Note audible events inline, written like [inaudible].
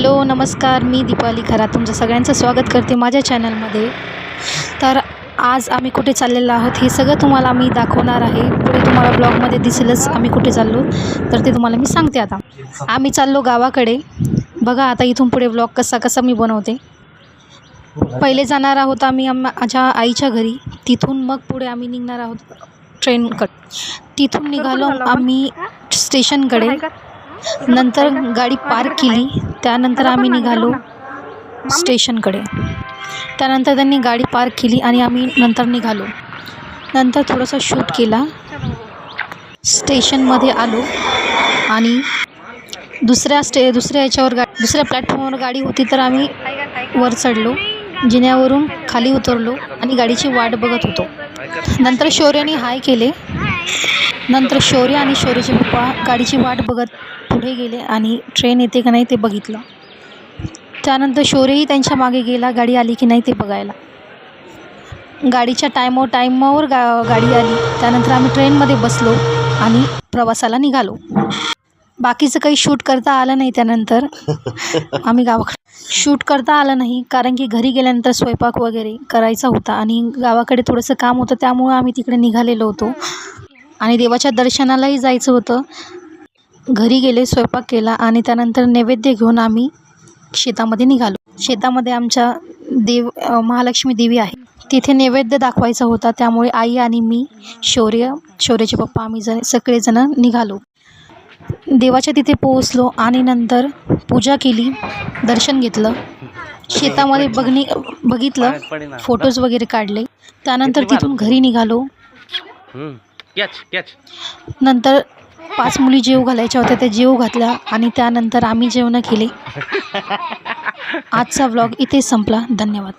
Hello नमस्कार मी दीपाली खरा. तुमचं सगळ्यांचं स्वागत करते माझ्या चॅनलमध्ये. तर आज आम्ही कुठे चाललेलो आहोत हे सगळं तुम्हाला मी दाखवणार आहे. पुढे तुम्हाला ब्लॉगमध्ये दिसेलच आम्ही कुठे चाललो. तर ते तुम्हाला मी सांगते आता. आम्ही चाललो गावाकडे. बघा आता इथून पुढे ब्लॉग कसा कसा मी बनवते. पहिले जाणार आहोत आम्ही आम माझ्या आईच्या घरी. तिथून मग पुढे आम्ही निघणार आहोत ट्रेनकडे तिथून निघालो आम्ही स्टेशनकडे नंतर गाडी पार्क केली. त्यानंतर आम्ही निघालो स्टेशनकडे. त्यानंतर त्यांनी गाडी पार्क केली आणि आम्ही नंतर निघालो. नंतर थोडंसं शूट केला. स्टेशनमध्ये आलो आणि दुसऱ्या स्टे दुसऱ्या याच्यावर गा दुसऱ्या प्लॅटफॉर्मवर गाडी होती तर आम्ही वर चढलो जिन्यावरून खाली उतरलो आणि गाडीची वाट बघत होतो. नंतर शौर्याने हाय केले. नंतर शौर्य आणि शौर्याचे पप्पा गाडीची वाट बघत पुढे गेले आणि ट्रेन येते का नाही ते बघितलं. त्यानंतर शौर्यही त्यांच्या मागे गेला गाडी आली की नाही ते बघायला. गाडीच्या टायमो टायमावर गा गाडी आली. त्यानंतर आम्ही ट्रेनमध्ये बसलो आणि प्रवासाला निघालो. बाकीचं काही शूट करता आलं नाही त्यानंतर. आम्ही गावाकडे शूट करता आलं नाही कारण की घरी गेल्यानंतर स्वयंपाक वगैरे करायचा होता आणि गावाकडे थोडंसं काम होतं त्यामुळं आम्ही तिकडे निघालेलो होतो. आणि देवाच्या दर्शनालाही जायचं होतं. घरी गेले स्वयंपाक केला आणि त्यानंतर नैवेद्य घेऊन आम्ही शेतामध्ये निघालो. शेतामध्ये आमच्या देव महालक्ष्मी देवी आहे. तिथे नैवेद्य दाखवायचा होता. त्यामुळे आई आणि मी शौर्य शौर्याचे पप्पा आम्ही जण सगळेजणं निघालो. देवाच्या तिथे पोहोचलो आणि नंतर पूजा केली दर्शन घेतलं. शेतामध्ये बघणी बघितलं फोटोज वगैरे काढले. त्यानंतर तिथून घरी निघालो. कॅच कॅच नंतर पाच मुली जेव घालायच्या होत्या त्या जेव घातल्या आणि त्यानंतर आम्ही जेवणं केले. [laughs] आजचा व्लॉग इथे संपला. धन्यवाद.